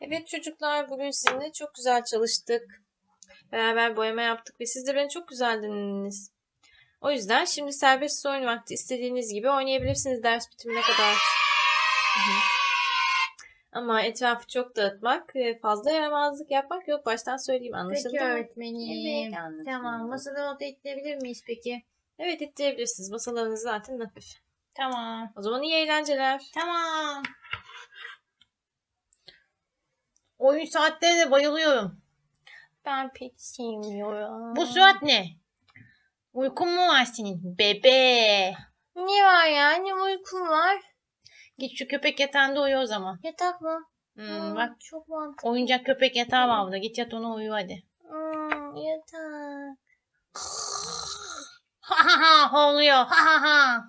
Evet çocuklar bugün sizinle çok güzel çalıştık. Beraber boyama yaptık ve siz de beni çok güzel dinlediniz. O yüzden şimdi serbest oyun vakti istediğiniz gibi oynayabilirsiniz ders bitimine kadar. Ama etrafı çok dağıtmak ve fazla yaramazlık yapmak yok. Baştan söyleyeyim anlaşıldı Peki mı? öğretmenim. Evet, anlaşıldı. Tamam. Masada not ekleyebilir miyiz peki? Evet ittirebilirsiniz. Masalarınız zaten hafif. Tamam. O zaman iyi eğlenceler. Tamam. Oyun saatlerine bayılıyorum. Ben pek sevmiyorum. Bu surat ne? Uykun mu var senin? Bebe. Ne var ya? Ne uykum var? Git şu köpek yatağında uyu o zaman. Yatak mı? Hmm, bak çok mantıklı. oyuncak köpek yatağı var burada. Git yat ona uyu hadi. Hmm, yatak. Ha ha ha havlıyor. Ha ha ha.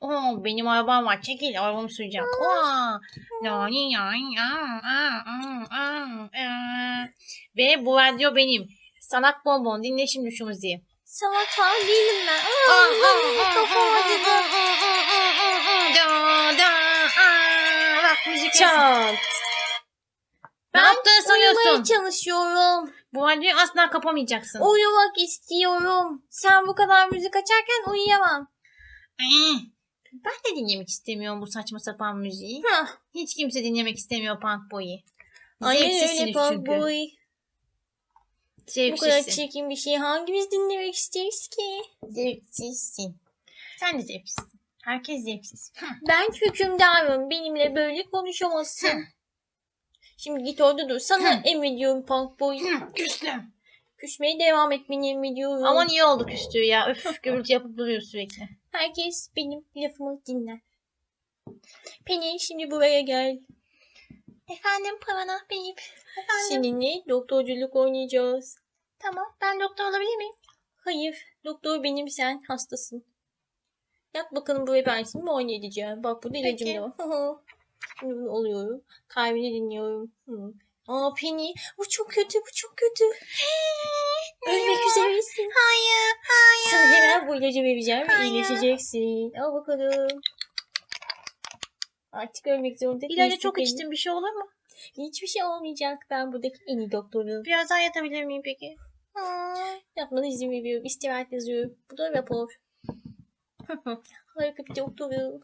Oo, benim arabam var. Çekil arabamı süreceğim. Aa, la, ni, ya, ya, aa, aa, aa, aa. Ve bu radyo benim. Sanak bonbon dinle şimdi şu müziği. Salak falan değilim ben. Kafam acıdı. Bak müzik. Çat. Ne yaptığını Uyumaya sanıyorsun? çalışıyorum. Bu radyoyu asla kapamayacaksın. Uyumak istiyorum. Sen bu kadar müzik açarken uyuyamam. Ben de dinlemek istemiyorum bu saçma sapan müziği. Hah. Hiç kimse dinlemek istemiyor Punk Boy'u. Aynen öyle çünkü. boy. Bu kadar Zevksizsin. çirkin bir şeyi hangimiz dinlemek isteriz ki? Zevksizsin. Sen de zevksizsin. Herkes zevksiz. Ben hükümdarım. Benimle böyle konuşamazsın. Şimdi git orada dur. Sana Hı. emrediyorum Punk Boy. Küstüm. Küsmeye devam etmeni emrediyorum. Aman iyi oldu küstüğü ya. Öf gürültü yapıp duruyor sürekli. Herkes benim lafımı dinler. Penny şimdi buraya gel. Efendim Pavana Beyip. Efendim. Seninle doktorculuk oynayacağız. Tamam ben doktor olabilir miyim? Hayır, doktor benim sen hastasın. Yat bakalım buraya ben şimdi muayene edeceğim. Bak burada ilacım da var. Şimdi bunu alıyorum. Kalbini dinliyorum. Hı. Aa Penny, bu çok kötü, bu çok kötü. Ölmek üzeresin. Hayır. Hayır. Sana hemen bu ilacı vereceğim ve Hayır. iyileşeceksin. Al bakalım. Artık ölmek zorunda İlacı değilsin çok Penny. içtim bir şey olur mu? Hiçbir şey olmayacak. Ben buradaki en iyi doktorum. Biraz daha yatabilir miyim peki? Yapmana izin veriyorum. İstirahat yazıyorum. Bu da rapor. Harika bir doktorum.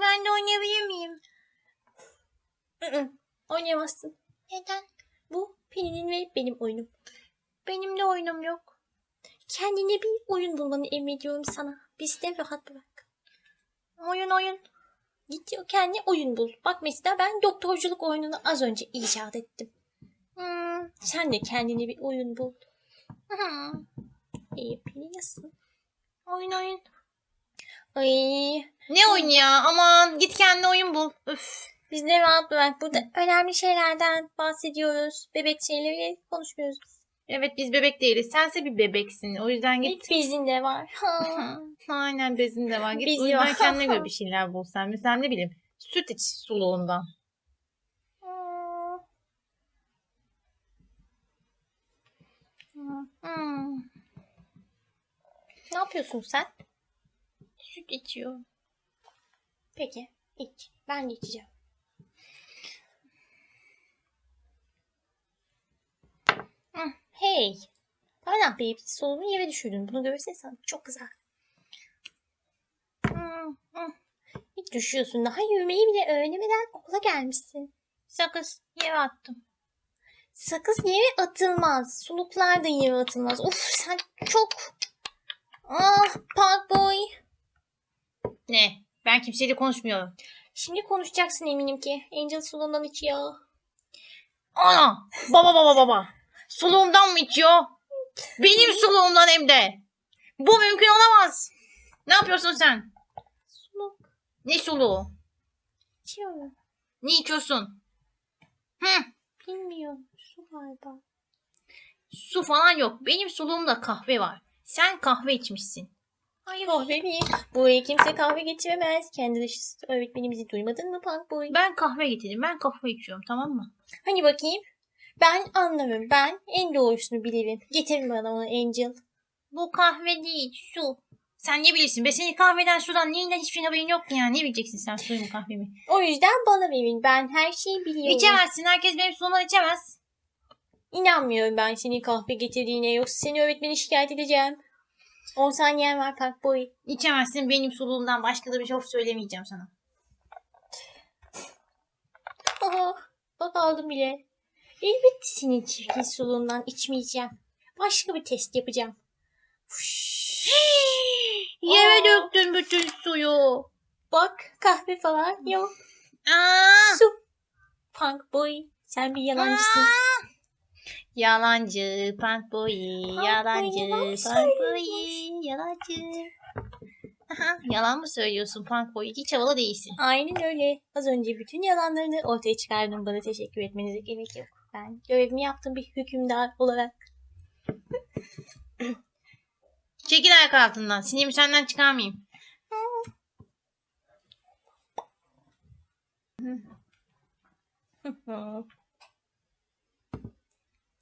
Ben de oynayabilir miyim? Oynayamazsın. Neden? Bu Pelin'in ve benim oyunum. Benim de oyunum yok. Kendine bir oyun bulmanı emrediyorum sana. Biz de rahat bırak. Oyun oyun. Git kendine oyun bul. Bak mesela ben doktorculuk oyununu az önce icat ettim. Hmm. Sen de kendine bir oyun bul. İyi Pelin nasılsın? Oyun oyun. Ay, Ne oyun ya? Aman git kendine oyun bul. Üf. Biz de rahat bırak. Burada önemli şeylerden bahsediyoruz. Bebek şeyleri konuşmuyoruz biz. Evet biz bebek değiliz. Sense bir bebeksin. O yüzden git. Git bizim de var. Aynen bezin de var. Git Bezi uyudan kendine göre bir şeyler bul sen. Mesela ne bileyim süt iç suluğundan. Hmm. Ne yapıyorsun sen? Süt içiyor. Peki iç. Ben de içeceğim. Hı. Hey. Pardon baby solumu yere düşürdün. Bunu görürsen sana çok kızar. Hmm, hmm. Hiç düşüyorsun. Daha yürümeyi bile öğrenemeden okula gelmişsin. Sakız yere attım. Sakız yere atılmaz. Suluklar da yere atılmaz. Of sen çok... Ah Park Boy. Ne? Ben kimseyle konuşmuyorum. Şimdi konuşacaksın eminim ki. Angel suluğundan içiyor. Ana! Baba baba baba. Suluğumdan mı içiyor? Benim suluğumdan hem de. Bu mümkün olamaz. Ne yapıyorsun sen? Suluk Ne suluğu? içiyor. Ne içiyorsun? Hı, Bilmiyorum. Su galiba. su falan yok. Benim suluğumda kahve var. Sen kahve içmişsin. Hayır. Kahve mi? Buraya kimse kahve getiremez. Kendi öğretmenimizi duymadın mı Punk Boy? Ben kahve getirdim. Ben kahve içiyorum tamam mı? Hani bakayım? Ben anlamıyorum. Ben en doğrusunu bilirim. Getirin bana onu Angel. Bu kahve değil su. Sen ne bilirsin be seni kahveden sudan neyinden hiçbir şeyin haberin yok ki yani. Ne bileceksin sen suyu mu kahve mi? O yüzden bana verin. Ben her şeyi biliyorum. İçemezsin. Herkes benim suyumdan içemez. İnanmıyorum ben senin kahve getirdiğine. Yoksa seni öğretmeni şikayet edeceğim. 10 saniyen var Park Boy. İçemezsin benim suluğumdan başka da bir şey söylemeyeceğim sana. Aha, bak aldım bile. Elbette senin çirkin suluğundan içmeyeceğim. Başka bir test yapacağım. Yere döktün bütün suyu. Bak kahve falan yok. Aa, Su. Punk boy. Sen bir yalancısın. Aa! Yalancı punk boy, boy yalancı yalan punk boy, yalancı. Aha, yalan mı söylüyorsun punk boy? Hiç havalı değilsin. Aynen öyle. Az önce bütün yalanlarını ortaya çıkardım. Bana teşekkür etmenize gerek yok. Ben görevimi yaptım bir hükümdar olarak. Çekil ayak altından. Sinirimi senden çıkarmayayım.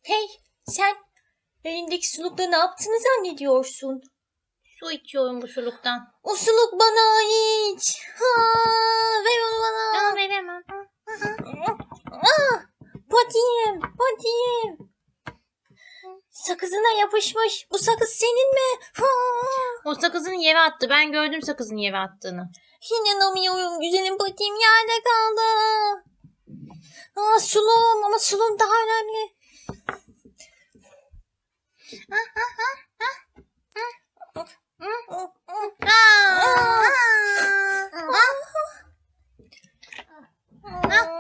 hey sen elindeki sulukla ne yaptığını zannediyorsun? Su içiyorum bu suluktan. O suluk bana ait. Ha, ver onu bana. Ama veremem. Ah, patiğim, patiğim. Sakızına yapışmış. Bu sakız senin mi? Ha, O sakızını yere attı. Ben gördüm sakızını yere attığını. inanamıyorum. Güzelim patiğim yerde kaldı. Aa, suluğum ama suluğum daha önemli.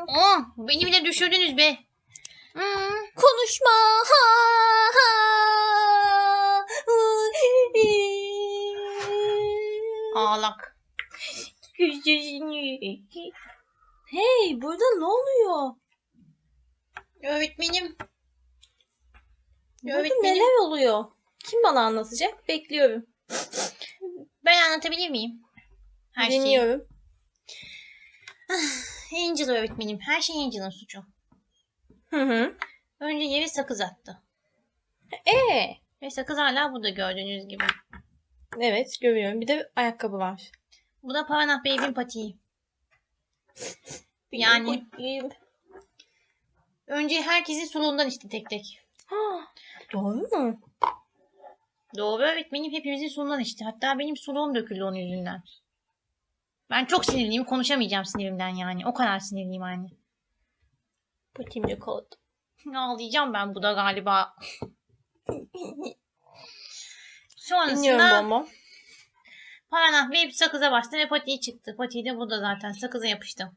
Oh, beni bile düşürdünüz be. Güzelini. Hey burada ne oluyor? Öğretmenim. Burada Öğretmenim. neler oluyor? Kim bana anlatacak? Bekliyorum. Ben anlatabilir miyim? Her şeyi. Dinliyorum. Angel öğretmenim. Her şey Angel'ın suçu. Hı hı. Önce yere sakız attı. Ee, Ve sakız hala burada gördüğünüz gibi. evet görüyorum. Bir de ayakkabı var. Bu da Pavanah Bey'in patiği. Yani önce herkesin suluğundan içti tek tek. Ha, Doğru mu? Doğru öğretmenim hepimizin suluğundan içti. Hatta benim suluğum döküldü onun yüzünden. Ben çok sinirliyim. Konuşamayacağım sinirimden yani. O kadar sinirliyim anne. Patimde kaldı. Ağlayacağım ben bu da galiba. Dinliyorum Sonrasında Paranah Bey sakıza bastı ve patiği çıktı. Patiği de burada zaten. Sakıza yapıştı.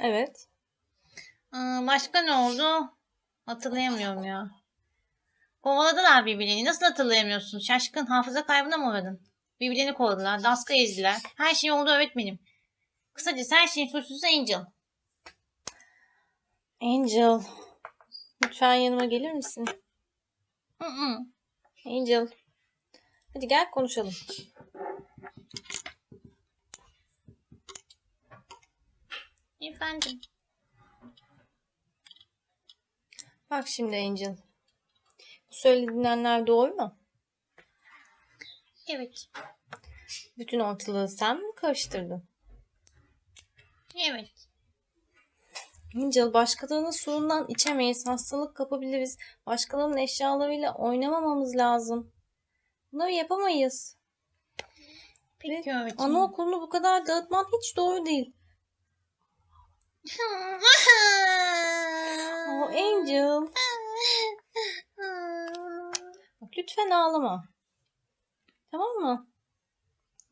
Evet. Ee, başka ne oldu? Hatırlayamıyorum ya. Kovaladılar birbirlerini. Nasıl hatırlayamıyorsun? Şaşkın hafıza kaybına mı uğradın? Birbirlerini kovaladılar. Daska ezdiler. Her şey oldu öğretmenim. Kısacası her şeyin suçlusu Angel. Angel. Lütfen yanıma gelir misin? Hı hı. Angel. Hadi gel konuşalım. Efendim. Bak şimdi Angel. Bu söylediğinler doğru mu? Evet. Bütün ortalığı sen mi karıştırdın? Evet. Angel başkalarının suyundan içemeyiz. Hastalık kapabiliriz. Başkalarının eşyalarıyla oynamamamız lazım. Bunları yapamayız. Peki öğretmenim. Anaokulunu bu kadar dağıtman hiç doğru değil. Oh Angel. Bak lütfen ağlama. Tamam mı?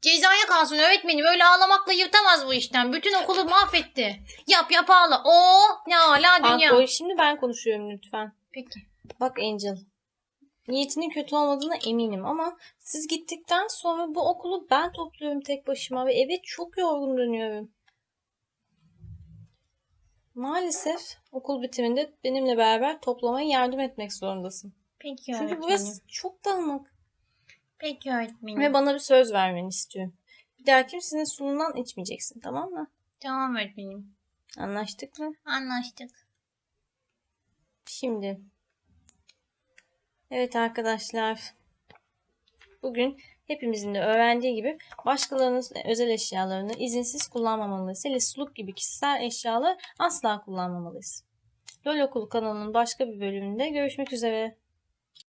Cezaya kalsın öğretmenim. Öyle ağlamakla yırtamaz bu işten. Bütün okulu mahvetti. Yap yap ağla. Oo ne Bak dünya. boy, şimdi ben konuşuyorum lütfen. Peki. Bak Angel. Niyetinin kötü olmadığına eminim ama siz gittikten sonra bu okulu ben topluyorum tek başıma ve eve çok yorgun dönüyorum. Maalesef okul bitiminde benimle beraber toplamaya yardım etmek zorundasın. Peki Çünkü öğretmenim. burası çok dağınık. Peki öğretmenim. Ve bana bir söz vermeni istiyorum. Bir daha kimsenin suyundan içmeyeceksin tamam mı? Tamam öğretmenim. Anlaştık mı? Anlaştık. Şimdi. Evet arkadaşlar. Bugün hepimizin de öğrendiği gibi başkalarının özel eşyalarını izinsiz kullanmamalıyız. Hele suluk gibi kişisel eşyaları asla kullanmamalıyız. LOL Okulu kanalının başka bir bölümünde görüşmek üzere.